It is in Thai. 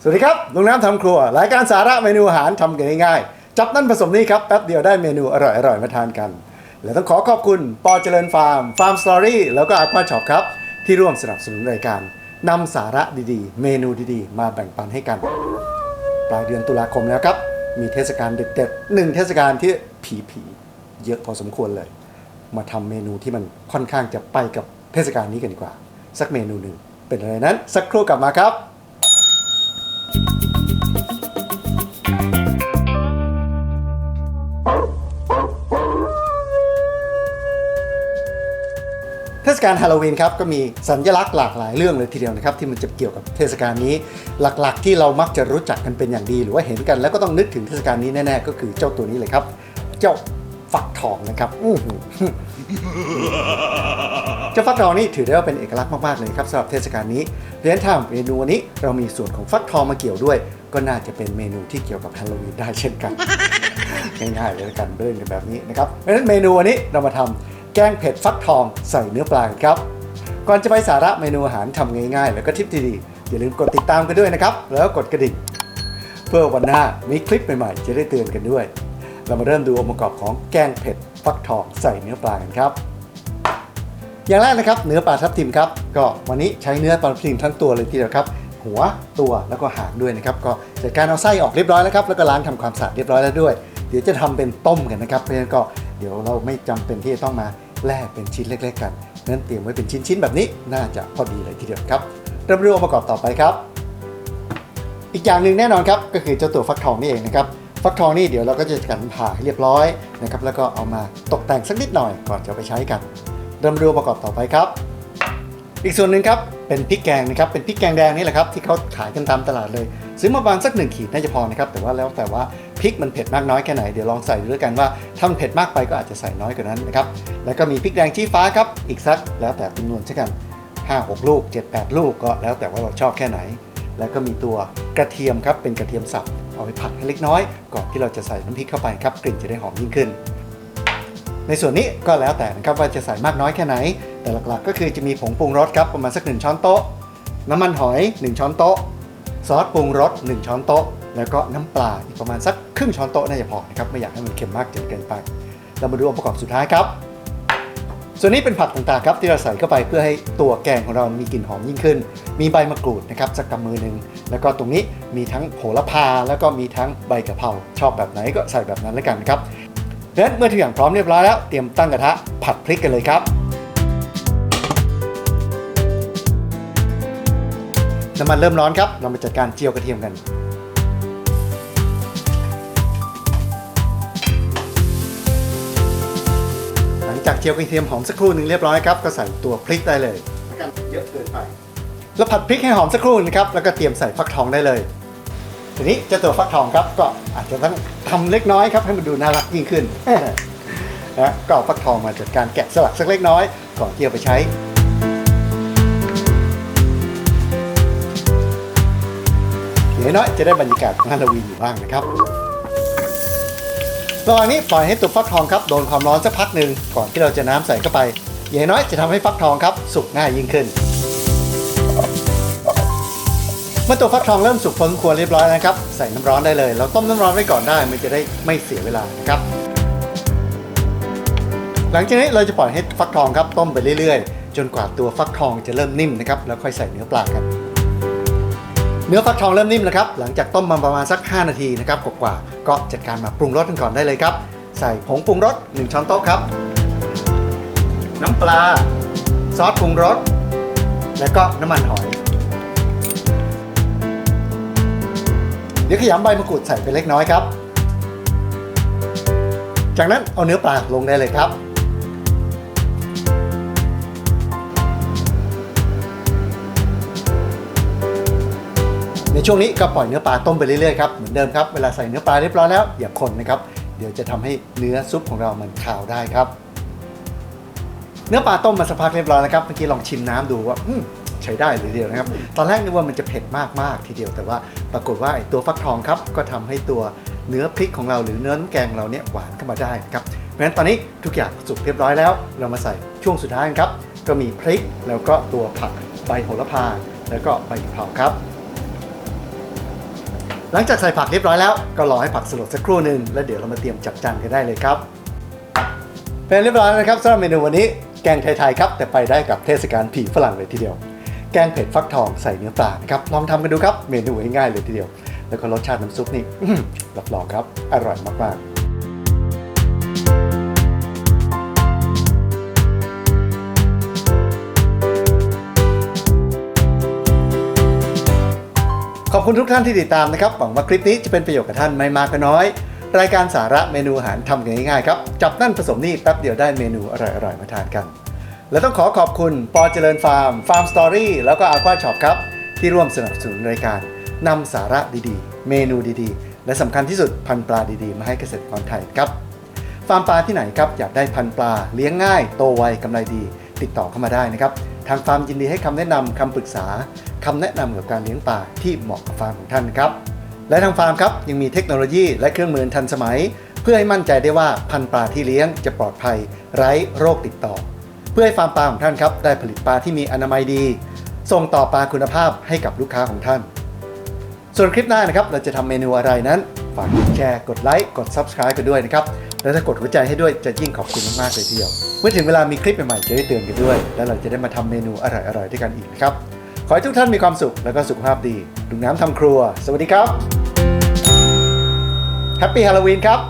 สวัสดีครับลุงน้ำทำครัวรายการสาระเมนูอาหารทำกันง่ายๆ จับนั่นผสมนี่ครับแป๊บเดียวได้เมนูอร่อยๆมาทานกัน และต้องขอขอบคุณปอเจริญฟาร์มฟาร์มสตอรี่แล้วก็อาควาช็อปครับ ที่ร่วมสนับสนุนรายการนำสาระดีๆ เมนูดีๆ มาแบ่งปันให้กัน ปลายเดือนตุลาคมแล้วครับ มีเทศกาลเด็ดๆหนึ่งเทศกาลที่ผีๆเยอะพอสมควรเลย มาทำเมนูที่มันค่อนข้างจะไปกับเทศกาลนี้กันดีกว่า สักเมนูหนึ่ง เป็นอะไรนั้น สักครู่กลับมาครับเทศกาลฮาโลวีนครับก็มีสัญลักษณ์หลากหลายเรื่องเลยทีเดียวนะครับที่มันจะเกี่ยวกับเทศกาลนี้ หลักๆ ที่เรามักจะรู้จักกันเป็นอย่างดี หรือว่าเห็นกันแล้วก็ต้องนึกถึงเทศกาลนี้แน่ๆก็คือเจ้าตัวนี้เลยครับ เจ้า ฟักทองนะครับอื้อหือเจ้าฟักทองนี่ถือได้ว่าเป็นเอกลักษณ์มาก ๆ เลยครับสำหรับเทศกาลนี้เพราะฉะนั้นถ้าเมนูวันนี้เรามีส่วนของฟักทองมาเกี่ยวด้วย ก็น่าจะเป็นเมนูที่เกี่ยวกับฮาโลวีนได้เช่นกันง่ายๆเลยละกันเรื่องกันแบบนี้นะครับเพราะฉะนั้นเมนูวันนี้เรามาทำแกงเผ็ดฟักทองใส่เนื้อปลาครับ ก่อนจะไปสาระเมนูอาหารทำง่ายๆ แล้วก็ทิปดีๆอย่าลืมกดติดตามกันด้วยนะครับ แล้วกดกระดิ่งเพื่อวันหน้ามีคลิปใหม่ๆ จะได้เตือนกันด้วย เรามาเริ่มดูองค์ประกอบของแกงเผ็ดฟักทองใส่เนื้อปลากันครับ อย่างแรกนะครับเนื้อปลาทับทิมครับ ก็วันนี้ใช้เนื้อปลาทับทิมทั้งตัวเลยทีเดียวครับ หัวตัวแล้วก็หางด้วยนะครับ ก็จัดการเอาไส้ออกเรียบร้อยแล้วครับ แล้วก็ล้างทำความสะอาดเรียบร้อยแล้วด้วย เดี๋ยวจะทำเป็นต้มกันนะครับ เพราะฉะนั้นก็เดี๋ยวเราไม่จำเป็นที่จะต้องมาแล่เป็นชิ้นเล็ก ๆ กันนั้นเตรียมไว้เป็นชิ้นๆแบบนี้น่าจะพอดีเลยทีเดียวครับเริ่มดูองค์ประกอบต่อไปครับ อีกอย่างหนึ่งแน่นอนครับก็คือเจ้าตัวฟักทองนี่เองนะครับ ฟักทองนี่เดี๋ยวเราก็จะกันผ่าให้เรียบร้อยนะครับแล้วก็เอามาตกแต่งสักนิดหน่อยก่อนจะไปใช้กันเริ่มดูองประกอบต่อไปครับ อีกส่วนหนึ่งครับเป็นพริกแกงนะครับเป็นพริกแกงแดงนี่แหละครับที่เขาขายกันตามตลาดเลยซื้อมาประมาณสักหนึ่งขีดน่าจะพอนะครับแต่ว่าแล้วแต่ว่าพริกมันเผ็ดมากน้อยแค่ไหนเดี๋ยวลองใส่ดูด้วยกันว่าถ้ามันเผ็ดมากไปก็อาจจะใส่น้อยกว่านั้นนะครับแล้วก็มีพริกแดงชี้ฟ้าครับอีกสักแล้วแต่จำนวนเช่นกัน 5 6 ลูก 7 8 ลูกก็แล้วแต่ว่าเราชอบแค่ไหน แล้วก็มีตัวกระเทียมครับเป็นกระเทียมสับ เอาไปผัดให้เล็กน้อย ก่อนที่เราจะใส่น้ำพริกเข้าไปครับกลิ่นจะได้หอมยิ่งขึ้น ในส่วนนี้ก็แล้วแต่นะครับว่าจะใส่มากน้อยแค่ไหน แต่หลักๆ ก็คือจะมีผงปรุงรสครับประมาณสัก 1 ช้อนโต๊ะ น้ำมันหอย 1 ช้อนโต๊ะ ซอสปรุงรส 1 ช้อนโต๊ะ แล้วก็น้ำปลาอีกประมาณสักครึ่งช้อนโต๊ะน่าจะพอนะครับไม่อยากให้มันเค็มมากจนเกินไป เรามาดูองค์ประกอบสุดท้ายครับ ส่วนนี้เป็นผักต่างๆครับที่เราใส่เข้าไปเพื่อให้ตัวแกงของเรามีกลิ่นหอมยิ่งขึ้น มีใบมะกรูดนะครับสักกำมือหนึ่งแล้วก็ตรงนี้มีทั้งโหระพา แล้วก็มีทั้งใบกะเพราชอบแบบไหนก็ใส่แบบนั้นแล้วกันครับดังนั้นเมื่อทุกอย่างพร้อมเรียบร้อยแล้วเตรียมตั้งกระทะผัดพริกกันเลยครับ น้ำมันเริ่มร้อนครับ เรามาจัดการเจียวกระเทียมกัน จากเจียวกระเทียมหอมสักครู่หนึ่งเรียบร้อยครับก็ใส่ตัวพริกได้เลยกันเยอะเกินไปแล้วผัดพริกให้หอมสักครู่นะครับแล้วก็เตรียมใส่ฟักทองได้เลย ทีนี้เจ้าตัวฟักทองครับก็อาจจะต้องทำเล็กน้อยครับให้มันดูน่ารักยิ่งขึ้นนะก็เอาฟักทองมาจัดการแกะสลักสักเล็กน้อยก่อนที่จะไปใช้อย่างน้อยจะได้บรรยากาศของฮาโลวีนอยู่บ้างนะครับ ระหว่างนี้ปล่อยให้ตัวฟักทองครับโดนความร้อนสักพักหนึ่งก่อนที่เราจะน้ำใส่เข้าไปอย่างน้อยจะทำให้ฟักทองครับสุกง่ายยิ่งขึ้น เมื่อตัวฟักทองเริ่มสุกพอสมควรเรียบร้อยแล้วนะครับ ใส่น้ำร้อนได้เลย เราต้มน้ำร้อนไว้ก่อนได้มันจะได้ไม่เสียเวลานะครับ หลังจากนี้เราจะปล่อยให้ฟักทองครับต้มไปเรื่อยๆ จนกว่าตัวฟักทองจะเริ่มนิ่มนะครับแล้วค่อยใส่เนื้อปลากัน เนื้อฟักทองเริ่มนิ่มแล้วครับ หลังจากต้มมาประมาณสัก 5 นาทีนะครับกว่าๆก็จัดการมาปรุงรสกันก่อนได้เลยครับ ใส่ผงปรุงรส 1 ช้อนโต๊ะครับ น้ำปลา ซอสปรุงรส แล้วก็น้ำมันหอย เดี๋ยวขยำใบมะกรูดใส่ไปเล็กน้อยครับ จากนั้นเอาเนื้อปลาลงได้เลยครับ ช่วงนี้ก็ปล่อยเนื้อปลาต้มไปเรื่อยๆครับเหมือนเดิมครับเวลาใส่เนื้อปลาเรียบร้อยแล้วอย่าคนนะครับเดี๋ยวจะทำให้เนื้อซุปของเรามันขาวได้ครับ เนื้อปลาต้มมาสักพักเรียบร้อยแล้วครับเมื่อกี้ลองชิมน้ำดูว่าใช้ได้เลยเดียวนะครับ ตอนแรกนึกว่ามันจะเผ็ดมากๆทีเดียวแต่ว่าปรากฏว่าไอตัวฟักทองครับก็ทำให้ตัวเนื้อพริกของเราหรือเนื้อน้ำแกงเราเนี่ยหวานขึ้นมาได้นะครับเพราะฉะนั้นตอนนี้ทุกอย่างสุกเรียบร้อยแล้ว เรามาใส่ช่วงสุดท้ายครับ ก็มีพริกแล้วก็ตัวผักใบโหระพาแล้วก็ใบกะเพราครับ หลังจากใส่ผักเรียบร้อยแล้วก็รอให้ผักสลดสักครู่หนึ่งแล้วเดี๋ยวเรามาเตรียมจัดจานกันได้เลยครับ เป็นเรียบร้อยนะครับสำหรับเมนูวันนี้แกงไทยๆครับ แต่ไปได้กับเทศกาลผีฝรั่งเลยทีเดียว แกงเผ็ดฟักทองใส่เนื้อปลานะครับลองทำกันดูครับเมนูง่ายๆเลยทีเดียว แล้วก็รสชาติน้ำซุปนี่หือรับรองครับอร่อยมากๆ อบคุณทุกท่านที่ติดตามนะครับ หวังว่าคลิปนี้จะเป็นประโยชน์กับท่านไม่มากก็น้อย รายการสาระเมนูอาหารทำกันง่ายๆครับ จับนั่นผสมนี่แป๊บเดียวได้เมนูอร่อยๆมาทานกัน และต้องขอขอบคุณปอเจริญฟาร์มฟาร์มสตอรี่แล้วก็อาควาช็อปครับ ที่ร่วมสนับสนุนรายการนำสาระดีๆ เมนูดีๆ และสำคัญที่สุดพันปลาดีๆ มาให้เกษตรกรไทยครับฟาร์มปลาที่ไหนครับอยากได้พันปลาเลี้ยงง่ายโตไวกำไรดี ติดต่อเข้ามาได้นะครับ ทางฟาร์มยินดีให้คำแนะนำคำปรึกษาคำแนะนำกับการเลี้ยงปลาที่เหมาะกับฟาร์มของท่านครับ และทางฟาร์มครับยังมีเทคโนโลยีและเครื่องมือทันสมัย เพื่อให้มั่นใจได้ว่าพันธุ์ปลาที่เลี้ยงจะปลอดภัย ไร้โรคติดต่อ เพื่อให้ฟาร์มปลาของท่านครับได้ผลิตปลาที่มีอนามัยดี ส่งต่อปลาคุณภาพให้กับลูกค้าของท่าน ส่วนคลิปหน้านะครับเราจะทำเมนูอะไรนั้นฝากกดแชร์กดไลค์กด Subscribe กันด้วยนะครับ แล้วถ้ากดหัวใจให้ด้วยจะยิ่งขอบคุณมากๆเลยทีเดียว เมื่อถึงเวลามีคลิปใหม่ๆจะได้เตือนกันด้วย แล้วเราจะได้มาทำเมนูอร่อยๆด้วยกันอีกนะครับ ขอให้ทุกท่านมีความสุขแล้วก็สุขภาพดีดุงน้ำทำครัว สวัสดีครับแฮปปี้ฮาโลวีนครับ